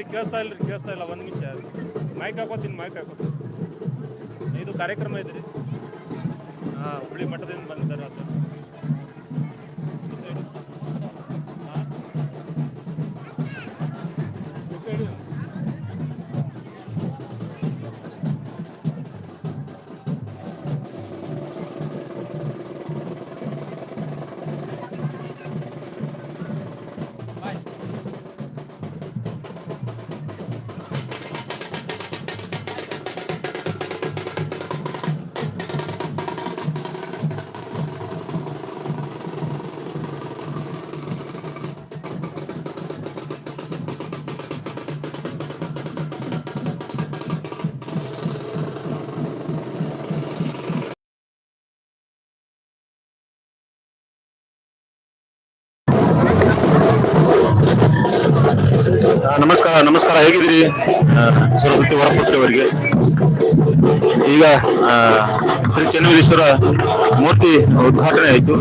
ಈಗ ಕೇಳಿಸ್ತಾ ಇಲ್ಲ ರೀ ಕೇಳಿಸ್ತಾ ಇಲ್ಲ, ಒಂದು ನಿಮಿಷ. ಮೈಕ್ ಹಾಕೋತೀನಿ ಮೈಕ್ ಹಾಕೋತೀನಿ. ಇದು ಕಾರ್ಯಕ್ರಮ ಐತ್ರಿ ಹಾಂ, ಹುಬ್ಳಿ ಮಠದಿಂದ ಬಂದಿದ್ದಾರೆ ಅದು ನಮಸ್ಕಾರ ನಮಸ್ಕಾರ ಹೇಗಿದ್ರಿ ಸರಸ್ವತಿ ವರಪುತ್ರಿ ಅವರಿಗೆ. ಈಗ ಶ್ರೀ ಚನ್ನವೀರೇಶ್ವರ ಮೂರ್ತಿ ಉದ್ಘಾಟನೆ ಆಯಿತು.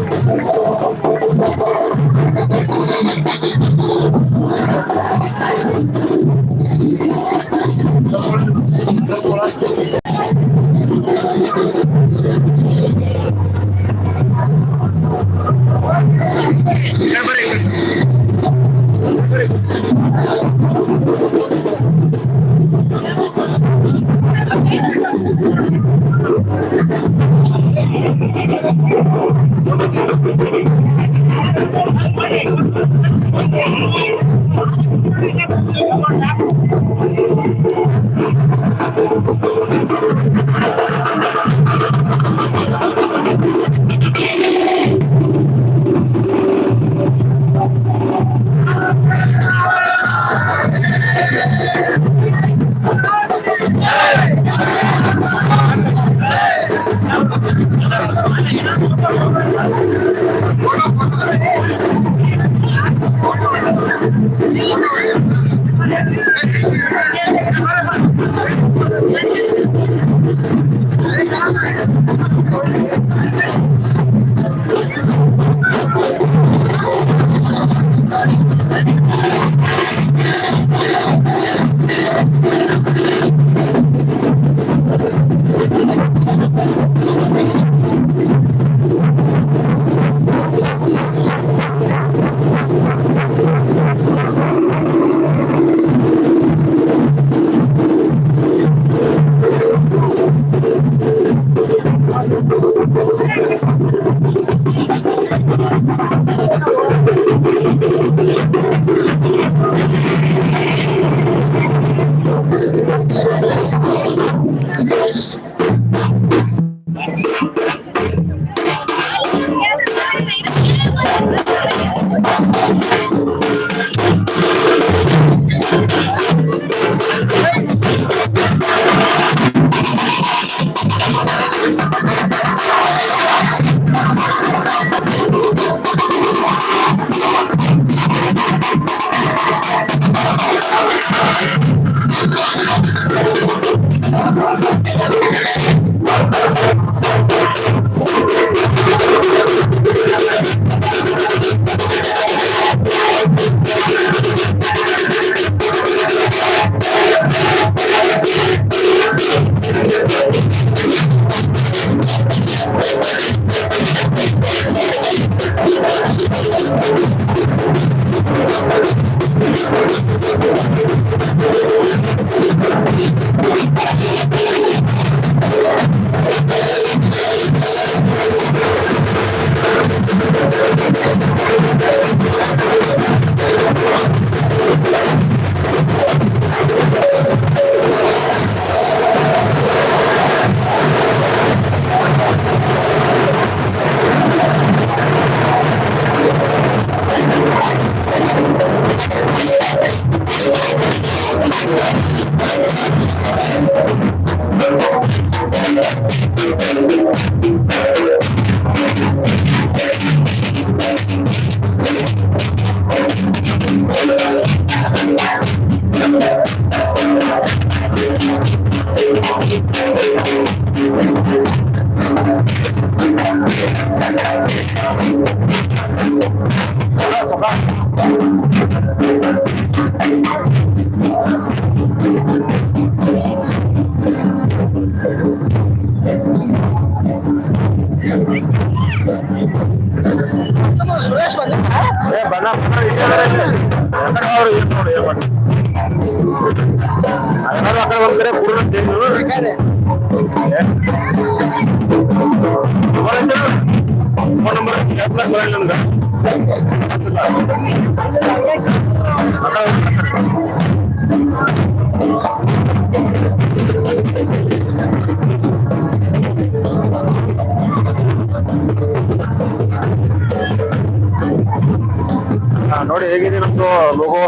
ನೋಡಿ ಹೇಗಿದೆ ನಮ್ದು ಲೋಗೋ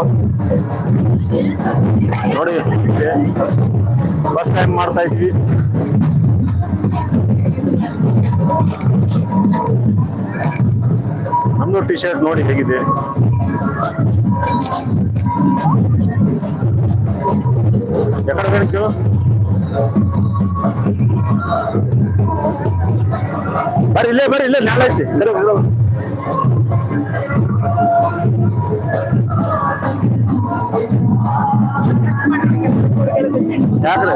ನೋಡಿ ಫಸ್ಟ್ ಟೈಮ್ ಮಾಡ್ತಾ ಇದ್ವಿ. ನಮ್ದು ಟಿ ಶರ್ಟ್ ನೋಡಿ ಹೇಗಿದೆ. ಬೇಡ ಕೇಳು ಬರ್ರಿ ಇಲ್ಲೇ ಬರ್ರಿ ಇಲ್ಲೇ ನಾಳೆ ಐತಿ. ಯಾಕ್ರೆ?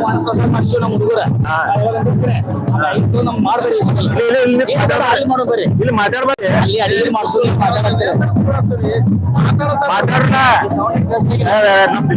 ಇಲ್ಲ. ಬೇಡ, ಅಲ್ಲಿ ಅಡಿಗೆ ಮಾಡ್ಸು ಮಾತಾಡತ್ತೀರ ಮಾತಾಡಲ್ಲ ನಮ್ದು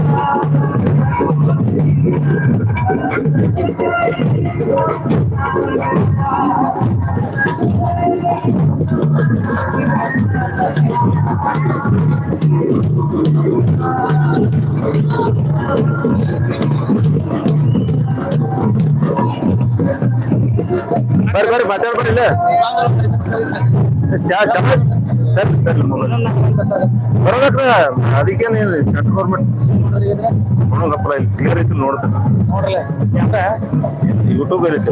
ಬರ್ರಿ ಬರ್ರಿ ಮಾತಾಡ್ಬಾರ್ರಿ ಇಲ್ಲ ಚಾ ಚಾ ತರ್ಲಿ ತರ್ಲಿ ಮೊಬೈಲ್ ಬರೋದಕ್ರ ಅದಕ್ಕೇನು ಸೆಂಟ್ರಲ್ ಗೌರ್ಮೆಂಟ್ ನೋಡೋದಪ್ಪಲ್ಲ ಇಲ್ಲಿ ಕ್ಲಿಯರ್ ಐತಿ ನೋಡ್ತೇನೆ. ನೋಡ್ರಲ್ಲ ಯಾಕ? ಯೂಟ್ಯೂಬ್ ಐತಿ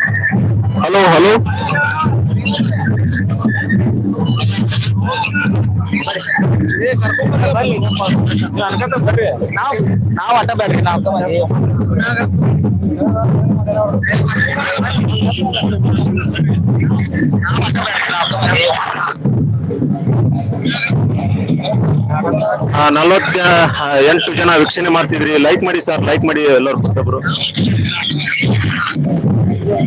hello hello ನಾವು ನಾವ್ ನಲವತ್ತ ಎಂಟು ಜನ ವೀಕ್ಷಣೆ ಮಾಡ್ತಿದ್ರಿ. ಲೈಕ್ ಮಾಡಿ ಸರ್ ಲೈಕ್ ಮಾಡಿ ಎಲ್ಲರೂ ಪ್ರತಿಯೊಬ್ರು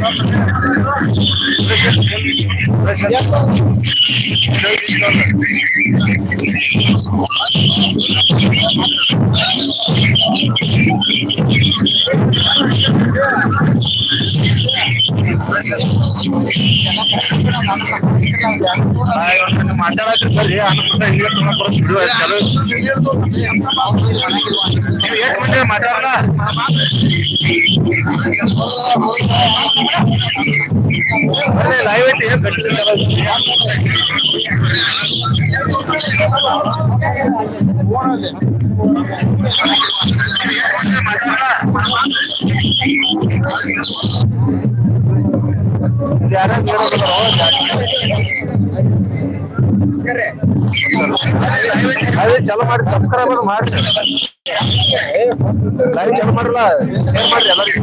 ಮಾತಾಡತ್ರಿ ಬರ್ರಿ ಹನ್ನೊಂದು ನಿಮಿಷ ಹಿಂಗೆ ತೊಗೊಂಡ್ ಬರೋದು ಚಲೋ ನೀವು ಎಷ್ಟು ಮಂದಿ ಮಾತಾಡಲ್ಲ ಬರ್ರಿ ಲೈವ್ ಐತಿ ಏನ್ ಗಟ್ಟಿ ಅದೇ ಚಲೋ ಮಾಡಿ ಸಬ್ಸ್ಕ್ರೈಬರ್ ಮಾಡಿ. ಲೈವ್ ಚಲೋ ಮಾಡಿಲ್ಲ ಶೇರ್ ಮಾಡ್ರಿ ಎಲ್ಲರಿಗೂ.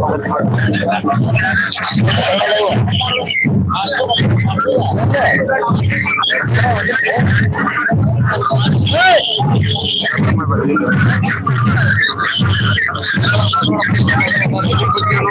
ಬರ್ರಿ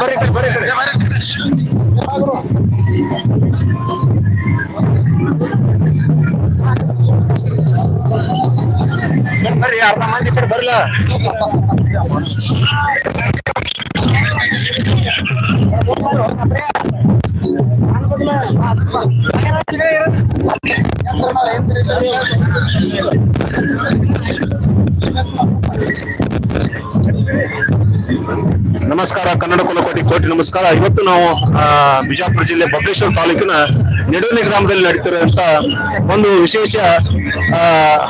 ಬರ್ರಿ, ಈ ಕಡೆ ಬರ್ರಿ, ಈ ಕಡೆ ಬರ್ರಿ. ಬರ್ರಿ, ಬರ್ರಿ, ಈ ಕಡೆ ಬರ್ರಿ ಎಲ್ಲ. ಹೇಳ್ರಿ, ಎಲ್ಲಿ ಬರ್ರಿ? ಏ, ಬರ್ರಿ, ಏ, ಇವ್ರೇ ಬಾ. ಅವ್ರೇ ಏನ್ ಅರ್ಧ ಬರ್ತಾವೆ? ಬರ್ರಿ ಇಲ್ಲಿ. ನಮಸ್ಕಾರ. ಕನ್ನಡ ಕುಲಕೋಟಿ ಕೋಟಿ ನಮಸ್ಕಾರ. ಇವತ್ತು ನಾವು ಬಿಜಾಪುರ ಜಿಲ್ಲೆ ಬಬಲೇಶ್ವರ ತಾಲೂಕಿನ ನೆಡೋಲಿ ಗ್ರಾಮದಲ್ಲಿ ನಡೀತಿರುವಂತ ಒಂದು ವಿಶೇಷ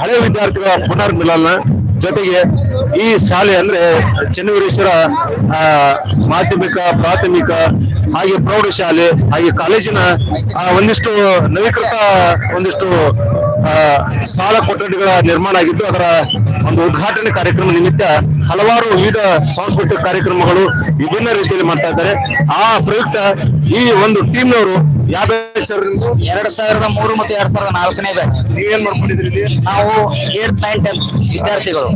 ಹಳೆ ವಿದ್ಯಾರ್ಥಿಗಳ ಪುನರ್ಮಿಲನ ಜೊತೆಗೆ ಈ ಶಾಲೆ ಅಂದ್ರೆ ಚನ್ನವೀರೇಶ್ವರ ಮಾಧ್ಯಮಿಕ, ಪ್ರಾಥಮಿಕ ಹಾಗೆ ಪ್ರೌಢಶಾಲೆ ಹಾಗೆ ಕಾಲೇಜಿನ ಒಂದಿಷ್ಟು ನವೀಕೃತ, ಒಂದಿಷ್ಟು ಶಾಲಾ ಕೊಠಡಿಗಳ ನಿರ್ಮಾಣ ಆಗಿದ್ದು ಅದರ ಒಂದು ಉದ್ಘಾಟನೆ ಕಾರ್ಯಕ್ರಮ ನಿಮಿತ್ತ ಹಲವಾರು ವಿವಿಧ ಸಾಂಸ್ಕೃತಿಕ ಕಾರ್ಯಕ್ರಮಗಳು ವಿಭಿನ್ನ ರೀತಿಯಲ್ಲಿ ಮಾಡ್ತಾ ಇದ್ದಾರೆ. ಆ ಪ್ರಯುಕ್ತ ಈ ಒಂದು ಟೀಮ್ನವರು ಯಾವ ಎರಡ್ ಸಾವಿರದ ಮೂರು ಮತ್ತು ಎರಡ್ ಸಾವಿರದ ನಾಲ್ಕನೇ ಬ್ಯಾಚ್ ನೀವೇನ್ ಮಾಡ್ಕೊಂಡಿದ್ರಿ? ನಾವು ಏಟ್ ನೈನ್ ಟೆನ್ ವಿದ್ಯಾರ್ಥಿಗಳು?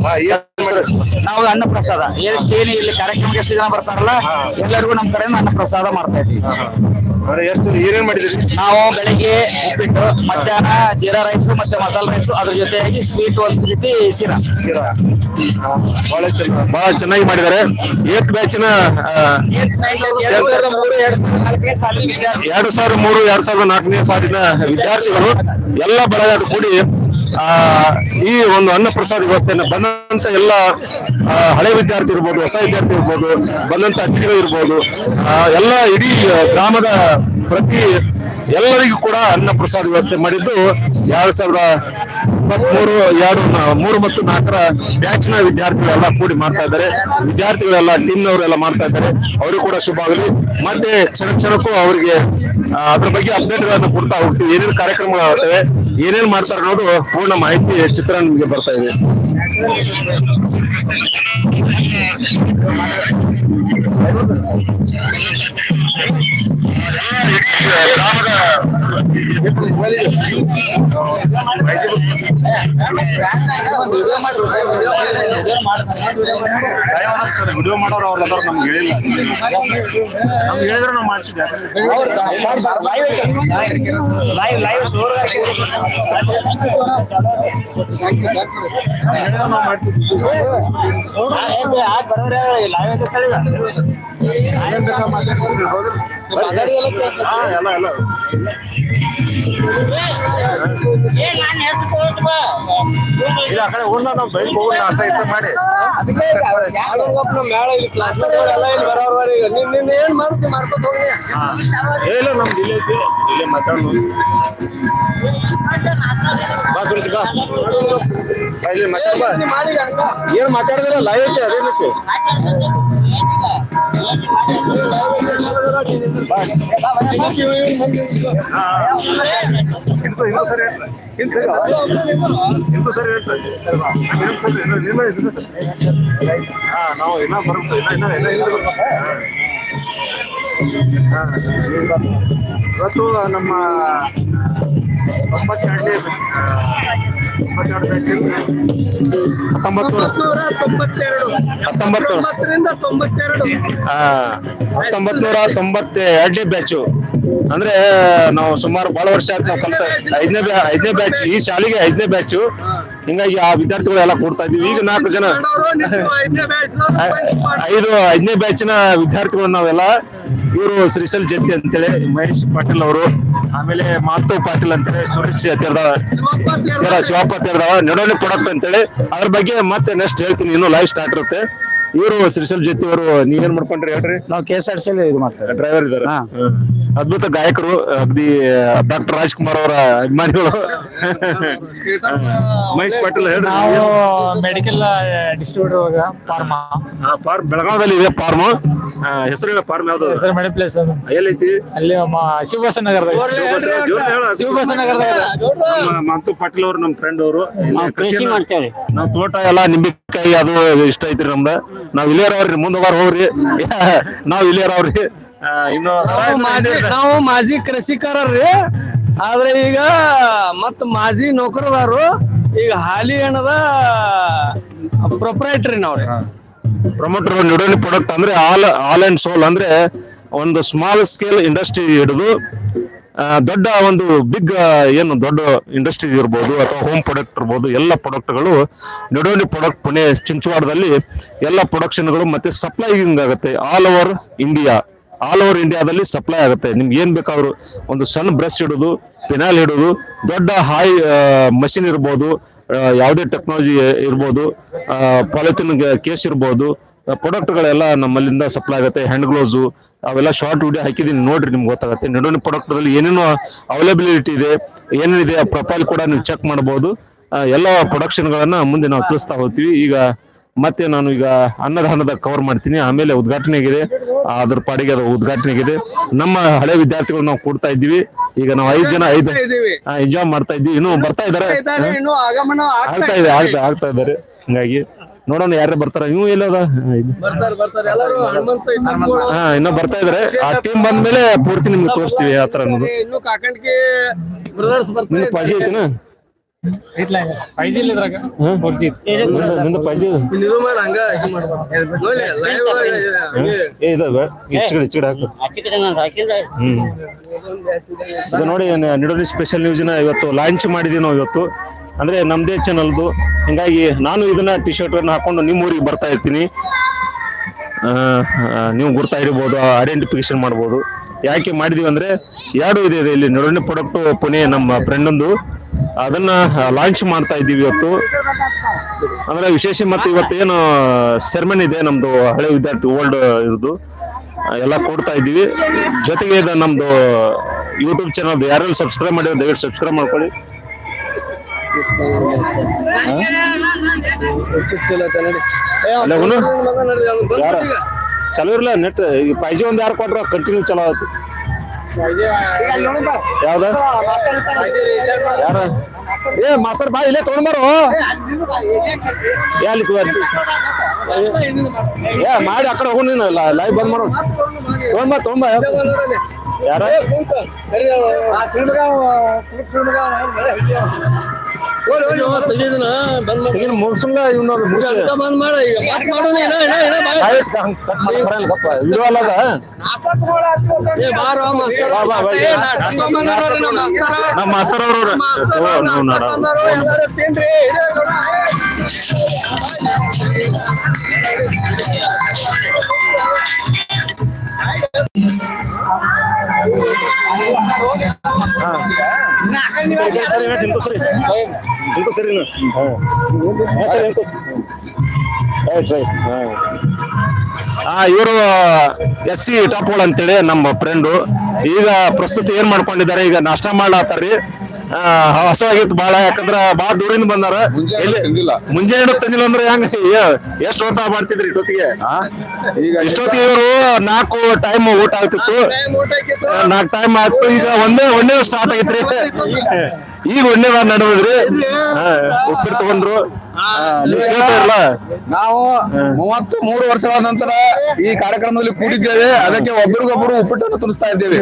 ನಾವು ಅನ್ನ ಪ್ರಸಾದ ಎಷ್ಟು ಏನು ಇಲ್ಲಿ ಕಾರ್ಯಕ್ರಮಕ್ಕೆ ಎಷ್ಟು ಜನ ಬರ್ತಾರಲ್ಲ ಎಲ್ಲರಿಗೂ ನಮ್ಮ ಕಡೆಯಿಂದ ಅನ್ನ ಪ್ರಸಾದ ಮಾಡ್ತಾ ಇದ್ವಿ ಅಂದ್ರೆ ಎಷ್ಟು ಏನೇನ್ ಮಾಡಿದ್ರಿ ನಾವು ಬೆಳಿಗ್ಗೆ ಉಪ್ಪಿಟ್ಟು ಮಧ್ಯಾಹ್ನ ಜೀರಾ ರೈಸ್ ಮತ್ತೆ ಮಸಾಲ ರೈಸ್ ಅದ್ರ ಜೊತೆಯಾಗಿ ಸ್ವೀಟ್ ಒಂದ್ ರೀತಿ ಸಿರಾ ಬಹಳ ಚೆನ್ನ- ಬಹಳ ಚೆನ್ನಾಗಿ ಮಾಡಿದ್ದಾರೆ. ಏತ್ ಬ್ಯಾಚಿನ ಎರಡ್ ಸಾವಿರದ ಮೂರು ಎರಡ್ ಸಾವಿರದ ನಾಲ್ಕನೇ ಸಾಲಿನ ವಿದ್ಯಾರ್ಥಿಗಳು ಎಲ್ಲ ಬಳಗದ ಕೂಡಿ ಈ ಒಂದು ಅನ್ನ ಪ್ರಸಾದ ವ್ಯವಸ್ಥೆಯನ್ನು ಬಂದಂತ ಎಲ್ಲ ಆ, ಹಳೆ ವಿದ್ಯಾರ್ಥಿ ಇರ್ಬೋದು ಹೊಸ ವಿದ್ಯಾರ್ಥಿ ಇರ್ಬೋದು ಬಂದಂತ ಅತಿಥಿಗಳು ಇರ್ಬೋದು ಆ, ಎಲ್ಲ ಇಡೀ ಗ್ರಾಮದ ಪ್ರತಿ ಎಲ್ಲರಿಗೂ ಕೂಡ ಅನ್ನ ಪ್ರಸಾದ ವ್ಯವಸ್ಥೆ ಮಾಡಿದ್ದು ಎರಡ್ ಸಾವಿರದ ಇಪ್ಪತ್ಮೂರು ಎರಡು ಮೂರು ಮತ್ತು ನಾಲ್ಕರ ಬ್ಯಾಚ್ನ ವಿದ್ಯಾರ್ಥಿಗಳೆಲ್ಲ ಕೂಡಿ ಮಾಡ್ತಾ ಇದ್ದಾರೆ. ವಿದ್ಯಾರ್ಥಿಗಳೆಲ್ಲ ಟೀಮ್ನವರೆಲ್ಲ ಮಾಡ್ತಾ ಇದ್ದಾರೆ. ಅವರಿಗೂ ಕೂಡ ಶುಭ ಆಗಲಿ. ಮತ್ತೆ ಕ್ಷಣ ಕ್ಷಣಕ್ಕೂ ಅವರಿಗೆ ಆ, ಅದ್ರ ಬಗ್ಗೆ ಅಪ್ಡೇಟ್ಗಳನ್ನು ಕೊಡ್ತಾ ಹೋಗ್ತೀವಿ. ಏನೇನು ಕಾರ್ಯಕ್ರಮಗಳಾಗ್ತವೆ ಏನೇನ್ ಮಾಡ್ತಾರೆ ಅನ್ನೋದು ಪೂರ್ಣ ಮಾಹಿತಿ ಚಿತ್ರ ನಿಮಗೆ ಬರ್ತಾ ಇದೆ. ವಿಡಿಯೋ ಮಾಡೋರು ಅವ್ರ ನಮ್ಗೆ ಹೇಳಿಲ್ಲ ನಮ್ಗೆ ಹೇಳಿದ್ರೆ ನಾವು ಮಾಡ್ಸಿದ್ದೆ ಲೈವ್ ಲೈವ್ ನಾವು ಮಾಡ್ತಿದ್ವಿ. ಎಲ್ಲ ಎಲ್ಲ. ಇಲ್ಲ ಆ ಕಡೆ ಊರ್ನ ನಾವು ಬೈಕ್ ಹೋಗೋಣ ನಾಷ್ಟ ಇಷ್ಟ ಮಾಡಿ. ಮೇಳ ಇಲ್ಲಿ ಕ್ಲಾಸ್ ಎಲ್ಲ ಇಲ್ಲಿ ಬರೋರ್ ಈಗ. ನಿನ್ ನಿನ್ ಏನ್ ಮಾಡ್ತಿ? ಮಾಡ್ಕೊತ ಹೋಗಿ ಇಲ್ಲ ನಮ್ದು ಇಲ್ಲೇ ಐತಿ ಇಲ್ಲೇ ಮಾತಾಡೋದು ಬಾ ಸುರೇಶ್ ಬಾ. ಇಲ್ಲಿ ಮಾತಾಡ್ ಏನ್ ಮಾತಾಡಿದಿಲ್ಲ ಲೈವ್ ಐತಿ ಅದೇನೈತಿ ಇಂದು ಸರಿ ಇಂದು ಸರಿ ಸರಿ ಹಾ ನಾವು ಇನ್ನೂ ಬರ್ಬೇಕು ಇನ್ನ ಇನ್ನ ಹಾ. ಇವತ್ತು ನಮ್ಮ ತೊಂಬತ್ತೆರಡನೇ ತೊಂಬತ್ತೆರಡು. ಬ್ಯಾಚ್ ಹತ್ತೊಂಬತ್ತು ತೊಂಬತ್ತೆರಡು ಹತ್ತೊಂಬತ್ ನೂರ ಅಂದ್ರೆ ನಾವು ಸುಮಾರು ಬಹಳ ವರ್ಷ ಆಯ್ತು ನಾವು ಕಲ್ತ ಐದನೇ ಐದನೇ ಬ್ಯಾಚ್ ಈ ಶಾಲೆಗೆ ಐದನೇ ಬ್ಯಾಚು ಹಿಂಗಾಗಿ ಆ ವಿದ್ಯಾರ್ಥಿಗಳು ಎಲ್ಲ ಕೊಡ್ತಾ ಇದೀವಿ ಈಗ ನಾಲ್ಕು ಜನ ಐದು ಐದನೇ ಬ್ಯಾಚಿನ ವಿದ್ಯಾರ್ಥಿಗಳು ನಾವೆಲ್ಲ. ಇವರು ಶ್ರೀಶಲ್ ಜೆಟ್ಟಿ ಅಂತೇಳಿ ಮಹೇಶ್ ಪಾಟೀಲ್ ಅವರು ಆಮೇಲೆ ಮಾತು ಪಾಟೀಲ್ ಅಂತೇಳಿ ಸುರೇಶ್ ತೆರೆದವ ಶಿವಪ್ಪ ತೆರೆದವ ನೆಡೋಣ ಪ್ರಾಡಕ್ಟ್ ಅಂತೇಳಿ. ಅದ್ರ ಬಗ್ಗೆ ಮತ್ತೆ ನೆಕ್ಸ್ಟ್ ಹೇಳ್ತೀನಿ ಇನ್ನು ಲೈವ್ ಸ್ಟಾರ್ಟ್ ಇರುತ್ತೆ. ಇವರು ಶ್ರೀಶಲ್ ಜೆಟ್ಟಿ ಅವರು ನೀವೇನ್ ಮಾಡ್ಕೊಂಡ್ರಿ ಹೇಳ್ರಿ? ನಾವು ಕೆ ಎಸ್ ಆರ್ ಸಿ ಇದು ಮಾಡ್ತಾರೆ ಡ್ರೈವರ್ ಇದಾರೆ. ಅದ್ಭುತ ಗಾಯಕರು ಅಗ್ದಿ ಡಾಕ್ಟರ್ ರಾಜ್ಕುಮಾರ್ ಅವರ ಅಭಿಮಾನಿಗಳು. ಮಹೇಶ್ ಪಾಟೀಲ್ ಹೇಳ್ರಿ ನಾವು ಮೆಡಿಕಲ್ ಡಿಸ್ಟ್ರಿಬ್ಯೂಟರ್ ಫಾರ್ಮಾ. ಫಾರ್ಮ್ ಬೆಳಗಾವದಲ್ಲಿ ಇದೆ ಫಾರ್ಮ್. ಹೆಸರು ಹೇಳ ಫಾರ್ಮ್ ಯಾವ್ದು? ಹೆಸರು ಮೆಡಿ ಪ್ಲೇಸ್ ಅದು. ಎಲ್ಲೈತಿ ಅಲ್ಲಿ ಮ- ಶಿವಬಾಸ ನಗರದಾಗ. ಶಿವಬಾಸ ನಗರದಾಗ ನಮ್ಮ ಮಂತು ಪಾಟೀಲ್ ಅವರು ನಮ್ಮ ಫ್ರೆಂಡ್ ಅವರು. ಕೃಷಿ ಮಾಡ್ತೇವೆ ನಾವು ತೋಟ ಎಲ್ಲ ನಿಂಬಿಕಾಯಿ ಅದು ಇಷ್ಟ ಐತ್ರಿ ನಮ್ದ. ನಾವ್ ಇಲ್ಲಿಯರ್ ಅವ್ರಿ ಮುಂದ ಹೋಗಾರ ಹೋಗ್ರಿ. ನಾವ್ ಇಲ್ಲಿಯರ್ ಅವ್ರಿ. ಇನ್ನು ನಾವು ಮಾಜಿ ನಾವು ಮಾಜಿ ಕೃಷಿಕರ್ರಿ ಆದ್ರೆ ಈಗ ಮತ್ ಮಾಜಿ ನೌಕರದಾರು ಈಗ ಹಾಲಿ ಹಣದ ಪ್ರೊಪ್ರೈಟ್ರಿ ನಾವ್ರಿ. ಪ್ರಮೋಟರ್ ನಿಡೋನಿ ಪ್ರಾಡಕ್ಟ್ ಅಂದ್ರೆ ಆಲ್ ಆಲ್ ಅಂಡ್ ಸೋಲ್ ಅಂದ್ರೆ ಒಂದು ಸ್ಮಾಲ್ ಸ್ಕೇಲ್ ಇಂಡಸ್ಟ್ರಿ ಹಿಡಿದು ದೊಡ್ಡ ಒಂದು ಬಿಗ್ ಏನು ದೊಡ್ಡ ಇಂಡಸ್ಟ್ರೀಸ್ ಇರ್ಬೋದು ಅಥವಾ ಹೋಮ್ ಪ್ರಾಡಕ್ಟ್ ಇರ್ಬೋದು ಎಲ್ಲ ಪ್ರಾಡಕ್ಟ್ಗಳು ನಿಡೋನಿ ಪ್ರಾಡಕ್ಟ್ ಪುಣೆ ಚಿಂಚವಾಡದಲ್ಲಿ ಎಲ್ಲ ಪ್ರೊಡಕ್ಷನ್ಗಳು ಮತ್ತೆ ಸಪ್ಲೈಯಿಂಗ್ ಆಗುತ್ತೆ all over India all over ಇಂಡಿಯಾದಲ್ಲಿ ಸಪ್ಲೈ ಆಗುತ್ತೆ. ನಿಮ್ಗೆ ಏನ್ ಬೇಕಾದ್ರು ಒಂದು ಸಣ್ಣ ಬ್ರಷ್ ಇಡೋದು ಪಿನಾಲ್ ಇಡೋದು, ದೊಡ್ಡ ಹೈ ಮಷಿನ್ ಇರ್ಬೋದು ಯಾವುದೇ ಟೆಕ್ನಾಲಜಿ ಇರ್ಬೋದು ಪಾಲಿಥಿನ್ ಕೇಸ್ ಇರ್ಬೋದು ಪ್ರಾಡಕ್ಟ್ಗಳೆಲ್ಲ ನಮ್ಮಲ್ಲಿಂದ ಸಪ್ಲೈ ಆಗುತ್ತೆ. ಹ್ಯಾಂಡ್ ಗ್ಲೌಸು ಅವೆಲ್ಲ ಶಾರ್ಟ್ ವಿಡಿಯೋ ಹಾಕಿದೀನಿ ನೋಡ್ರಿ ನಿಮ್ಗೆ ಗೊತ್ತಾಗುತ್ತೆ. ನೆಡೋನಿ ಪ್ರಾಡಕ್ಟ್ ಅಲ್ಲಿ ಏನೇನು ಅವೈಲಬಿಲಿಟಿ ಇದೆ, ಏನೇನಿದೆ, ಆ ಪ್ರೊಫೈಲ್ ಕೂಡ ನೀವು ಚೆಕ್ ಮಾಡ್ಬೋದು. ಎಲ್ಲ ಪ್ರೊಡಕ್ಷನ್ಗಳನ್ನು ಮುಂದೆ ನಾವು ತಿಳಿಸ್ತಾ ಹೋಗ್ತೀವಿ. ಈಗ ಮತ್ತೆ ನಾನು ಈಗ ಅನ್ನದಾನದ ಕವರ್ ಮಾಡ್ತೀನಿ. ಆಮೇಲೆ ಉದ್ಘಾಟನೆಗಿದೆ. ಅದ್ರ ಪಾಡಿಗೆ ಅದು ಉದ್ಘಾಟನೆಗಿದೆ. ನಮ್ಮ ಹಳೆ ವಿದ್ಯಾರ್ಥಿಗಳು ನಾವು ಕೊಡ್ತಾ ಇದ್ದೀವಿ. ಈಗ ನಾವು ಐದು ಜನ ಐದು ಎಂಜಾಯ್ ಮಾಡ್ತಾ ಇದ್ದೀವಿ. ಇನ್ನು ಬರ್ತಾ ಇದಾರೆ ಇದ್ದಾರೆ. ಆಗ್ತಾ ಇದೆ ಆಗ್ತಾ ಆಗ್ತಾ ಇದಾರೆ ಹಂಗಾಗಿ ನೋಡೋಣ ಯಾರು ಬರ್ತಾರ. ಇವು ಎಲ್ಲದ ಹಾ ಇನ್ನ ಬರ್ತಾ ಇದಾರೆ ಆ ಟೀಮ್ ಬಂದ್ಮೇಲೆ ಪೂರ್ತಿ ನಿಮ್ಗೆ ತೋರಿಸ್ತೀವಿ ಯಾವ ತರ ಅನ್ನೋದು. ನೋಡಿ ಲೈವ್ ಏ ಇದಾವೆ ಇಚ್ಚಗಡೆ ಇಚ್ಚಗಡೆ ಹಾಕು ಹ್ಮ್ ಇದು ನೋಡಿ ನಿಡೋನಿ ಸ್ಪೆಷಲ್ ನ್ಯೂಸ್ನ ಇವತ್ತು ಲಾಂಚ್ ಮಾಡಿದೀವಿ ನಾವು ಇವತ್ತು ಅಂದ್ರೆ ನಮ್ದೇ ಚಾನಲ್ದು ಹಿಂಗಾಗಿ ನಾನು ಇದನ್ನ ಟಿ ಶರ್ಟ್ ಹಾಕೊಂಡು ನಿಮ್ಮ ಊರಿಗೆ ಬರ್ತಾ ಇರ್ತೀನಿ ನೀವು ಗುರ್ತಾ ಇರ್ಬೋದು ಐಡೆಂಟಿಫಿಕೇಶನ್ ಮಾಡ್ಬೋದು ಯಾಕೆ ಮಾಡಿದೀವಿ ಅಂದ್ರೆ ಎರಡು ಇದೆ ಇಲ್ಲಿ ನಿಡೋನಿ ಪ್ರಾಡಕ್ಟ್ ಪುಣೆ ನಮ್ಮ ಫ್ರೆಂಡೊಂದು ಅದನ್ನ ಲಾಂಚ್ ಮಾಡ್ತಾ ಇದ್ದೀವಿ ಇವತ್ತು. ಅಂದ್ರೆ ವಿಶೇಷ ಮತ್ತೆ ಇವತ್ತೇನು ಸೆರೆಮನಿ ಇದೆ ನಮ್ದು ಹಳೆ ವಿದ್ಯಾರ್ಥಿ ಓಲ್ಡ್ ಇದ್ದು ಎಲ್ಲ ಕೊಡ್ತಾ ಇದ್ದೀವಿ. ಜೊತೆಗೆ ಇದು ನಮ್ದು ಯೂಟ್ಯೂಬ್ ಚಾನಲ್ ಯಾರೆಲ್ಲ ಸಬ್ಸ್ಕ್ರೈಬ್ ಮಾಡಿ ದಯವಿಟ್ಟು ಸಬ್ಸ್ಕ್ರೈಬ್ ಮಾಡ್ಕೊಳ್ಳಿ. ಚಲೋ ಇರಲ್ಲ ನೆಟ್ ಫೈ ಜಿ ಒಂದು ಯಾರು ಕೊಟ್ರ? ಕಂಟಿನ್ಯೂ ಚಲೋ ಆಯ್ತು ಯಾವ್ದ ಯಾರ ಏ ಮಾಸ್ತರ್ ಬಾ ಇಲ್ಲೇ ತಗೊಂಡ್ಬಾರು ಎಲ್ಲಿ ಏ ಮಾಡಿ ಆ ಕಡೆ ಹೋಗು ನೀನು ಲೈವ್ ಬಂದ್ ಮಾಡು ತಗೊಂಬ ತಗೊಂಬ ಯಾರ ಈಗಿನ ಮುಗ್ಸಂಗ ಇವ್ನ ಬಂದ್ ಮಾಡ ಈಗ ಮಾತ್ ಮಾಡೋಣ ಏನ ಏನ ಏನ ಬಾ. ವಿಡಿಯೋ ಅಲ್ಲದ ಏ ಬಾರೋ ಮಾಸ್ತರ. ಬಾ, ಬಾ, ಬಾ. ಏ, ನಾಟಕ ನಮ್ಮ ಮಾಸ್ತರ. ಅವ್ರು ನಾವು ನೋಡ ತಿನ್ರಿ ಇದೇ ನೋಡ. ಇವರು ಎಸ್ ಸಿ ಟಾಪ್ಗಳು ಅಂತೇಳಿ ನಮ್ಮ ಫ್ರೆಂಡು ಈಗ ಪ್ರಸ್ತುತ ಏನ್ ಮಾಡ್ಕೊಂಡಿದ್ದಾರೆ? ಈಗ ನಾಷ್ಟ ಮಾಡ್ಲಾತಾರ್ರಿ ಆ, ಆಗಿತ್ತು ಬಾಳ ಯಾಕಂದ್ರ ಬಾಳ ದೂರಿಂದ ಬಂದಾರ. ಮುಂಜಾನೆ ತಂದಿಲ್ಲ. ಅಂದ್ರೆ ಹೆಂಗ ಎಷ್ಟು ಹೊತ್ತ ಮಾಡ್ತಿದ್ರಿ ಇಷ್ಟೊತ್ತಿಗೆ? ಇಷ್ಟೊತ್ತಿಗೆ ಇವರು ನಾಲ್ಕು ಟೈಮ್ ಊಟ ಆಗ್ತಿತ್ತು. ನಾಲ್ಕು ಟೈಮ್ ಆಗ್ತು ಈಗ ಒಂದೇ ಒಂದೇ ಸ್ಟಾರ್ಟ್ ಆಗೈತ್ರಿ. ಈಗ ಒಂದೇ ನಡೆದ್ರಿ ಉಪ್ಪಿಟ್ಟು ತಗೊಂಡ್ರು ನೀವ್ ಮೂವತ್ತು ಮೂರು ವರ್ಷಗಳ ನಂತರ ಈ ಕಾರ್ಯಕ್ರಮದಲ್ಲಿ ಕೂಡಿದ್ದೇವೆ. ಅದಕ್ಕೆ ಒಬ್ಬರಿಗೊಬ್ಬರು ಉಪ್ಪಿಟ್ಟನ್ನು ತುಂಬಿಸ್ತಾ ಇದ್ದೇವೆ.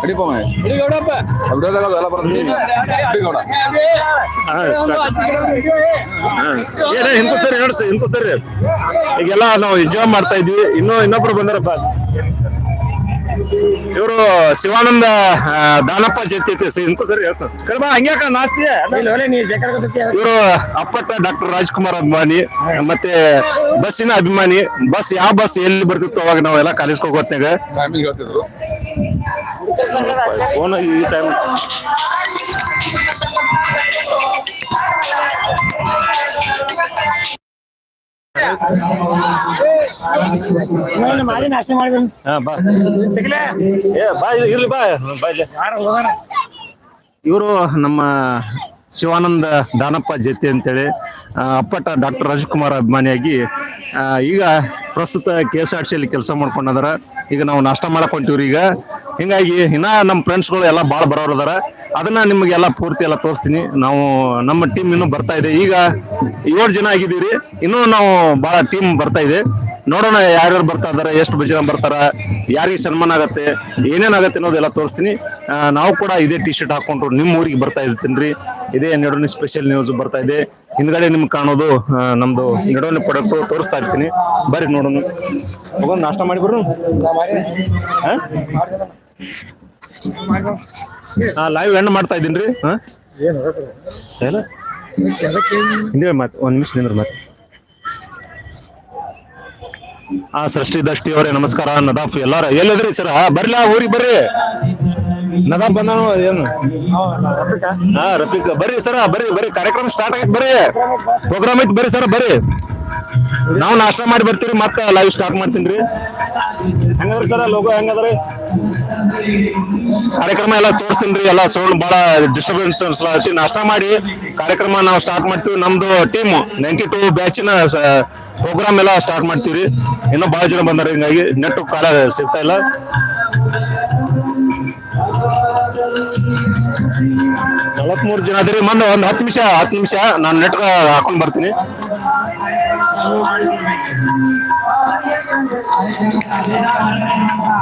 ಹಿಡಿಪ ಮಾಯ. ಅದ್ರೊಳಗೆ ಎಲ್ಲ ಬರ್ತದೆ. ಹಿಡಿಗೌಡ. ನೋಡ್ಸಿ ಸರಿ. ಈಗೆಲ್ಲ ನಾವು ಎಂಜಾಯ್ ಮಾಡ್ತಾ ಇದ್ವಿ. ಇನ್ನೂ ಇನ್ನೊಬ್ರು ಬಂದಾರಪ್ಪ. ಇವರು ಶಿವಾನಂದ ದಾನಪ್ಪ ಜಯಂತಿ ಇಂತ ಸರಿ ಹೇಳ್ತಾರೆ? ಕಡಿಮೆ ಹಂಗ್ಯಾಕ ನಾಸ್ತಿ ಇವರು ಅಪ್ಪಟ್ಟ ಡಾಕ್ಟರ್ ರಾಜ್ಕುಮಾರ್ ಅಭಿಮಾನಿ ಮತ್ತೆ ಬಸ್ಸಿನ ಅಭಿಮಾನಿ. ಬಸ್ ಯಾವ ಬಸ್ ಎಲ್ಲಿ ಬರ್ತಿತ್ತು ಅವಾಗ ನಾವೆಲ್ಲ ಕಾಲೇಜ್ಗೆ ಹೋಗೋತ್ನಾಗ ಈ ಟೈಮ್ ಇವರು ನಮ್ಮ ಶಿವಾನಂದ ದಾನಪ್ಪ ಜತಿ ಅಂತೇಳಿ ಅಪ್ಪಟ ಡಾಕ್ಟರ್ ರಾಜಕುಮಾರ್ ಅಭಿಮಾನಿಯಾಗಿ ಈಗ ಪ್ರಸ್ತುತ ಕೆ ಎಸ್ ಆರ್ ಟಿಯಲ್ಲಿ ಕೆಲಸ ಮಾಡ್ಕೊಂಡದಾರ. ಈಗ ನಾವು ನಾಷ್ಟ ಮಾಡಕ್ ಹೊಂಟಿವ್ರಿ ಈಗ. ಹಿಂಗಾಗಿ ಇನ್ನ ನಮ್ಮ ಫ್ರೆಂಡ್ಸ್ಗಳು ಎಲ್ಲ ಭಾಳ ಬರೋರು ಅದಾರ. ಅದನ್ನ ನಿಮಗೆಲ್ಲ ಪೂರ್ತಿ ಎಲ್ಲ ತೋರಿಸ್ತೀನಿ. ನಾವು ನಮ್ಮ ಟೀಮ್ ಇನ್ನೂ ಬರ್ತಾ ಇದೆ. ಈಗ ಏಳು ಜನ ಆಗಿದ್ದೀವಿ ಇನ್ನೂ ನಾವು ಭಾಳ ಟೀಮ್ ಬರ್ತಾ ಇದೆ. ನೋಡೋಣ ಯಾರ್ಯಾರು ಬರ್ತಾ ಇದಾರೆ, ಎಷ್ಟು ಜನ ಬರ್ತಾರ, ಯಾರಿಗೆ ಸನ್ಮಾನ ಆಗತ್ತೆ ಏನೇನಾಗತ್ತೆ ಅನ್ನೋದೆಲ್ಲ ತೋರಿಸ್ತೀನಿ. ನಾವು ಕೂಡ ಇದೇ ಟಿ ಶರ್ಟ್ ಹಾಕೊಂಡು ನಿಮ್ಮ ಊರಿಗೆ ಬರ್ತಾ ಇರ್ತೀನಿ ಇದೇ ನೆಡೋನಿ ಸ್ಪೆಷಲ್ ನ್ಯೂಸ್ ಬರ್ತಾ ಇದೆ. ಹಿಂದ್ಗಡೆ ನಿಮ್ಗೆ ಕಾಣೋದು ನಮ್ದು ಗಿಡವನ್ನು ಪ್ರಾಡಕ್ಟ್ ತೋರಿಸ್ತಾ ಇರ್ತೀನಿ. ಬರ್ರಿ ನೋಡೋಣ. ಹೋಗೋಣ, ನಾಷ್ಟ ಮಾಡಿ ಬರ್ರು ಹಾ? ಹಾ ಲೈವ್ ಎಂಡ್ ಮಾಡ್ತಾ ಇದ್ದೀನಿ ರೀ. ಏನ? ಹಿಂದೆ ಮಾತು, ಒಂದ್ ನಿಮಿಷ ನಿಂದ್ರ ಮಾತು. ಆ, ಸೃಷ್ಟಿ ದಷ್ಟಿ ಅವರೇ ನಮಸ್ಕಾರ, ನದಾಫ್ ಎಲ್ಲಾರ. ಎಲ್ಲಿದ್ರಿ ಸರ್? ಬರ್ಲಾ, ಊರಿಗೆ ಬರ್ರಿ. ನದಾಫ್ ಬಂದಾನು ಏನು ಹಾ ರಫೀಕ್ ಬರ್ರಿ ಸರ ಬರ್ರಿ ಬರ್ರಿ ಕಾರ್ಯಕ್ರಮ ಸ್ಟಾರ್ಟ್ ಆಗೈತೆ ಬರ್ರಿ. ಪ್ರೋಗ್ರಾಮ್ ಐತಿ ಬರ್ರಿ ಸರ ಬರ್ರಿ. ನಾವು ನಾಷ್ಟ ಮಾಡಿ ಬರ್ತೀವಿ ಮತ್ತೆ ಲೈವ್ ಸ್ಟಾರ್ಟ್ ಮಾಡ್ತೀನಿ ರೀ. ಹೆಂಗದ್ರಿ ಸರ್ ಲೋಗೋ ಹೆಂಗದ್ರಿ? ಕಾರ್ಯಕ್ರಮ ಎಲ್ಲ ತೋರಿಸ್ತೀನಿ ರೀ ಎಲ್ಲ ಸೌಂಡ್ ಬಹಳ ಡಿಸ್ಟರ್ಬೆನ್ಸ್ ನಾಷ್ಟ ಮಾಡಿ ಕಾರ್ಯಕ್ರಮ ನಾವು ಸ್ಟಾರ್ಟ್ ಮಾಡ್ತೀವಿ ನಮ್ದು ಟೀಮ್ ನೈಂಟಿ ಟೂ ಬ್ಯಾಚಿನ ಪ್ರೋಗ್ರಾಮ್ ಎಲ್ಲ ಸ್ಟಾರ್ಟ್ ಮಾಡ್ತೀವಿ ಇನ್ನೂ ಬಹಳ ಜನ ಬಂದಾರ ಹಿಂಗಾಗಿ ನೆಟ್ ಕಾಲ ಸಿಗ್ತಾ ಇಲ್ಲ. ನಲವತ್ಮೂರು ಜನ ಅದ್ರಿ. ಮೊನ್ನೆ ಒಂದು ಹತ್ತು ನಿಮಿಷ ಹತ್ತು ನಿಮಿಷ ನಾನು ನೆಟ್ ಹಾಕೊಂಡ್ ಬರ್ತೀನಿ.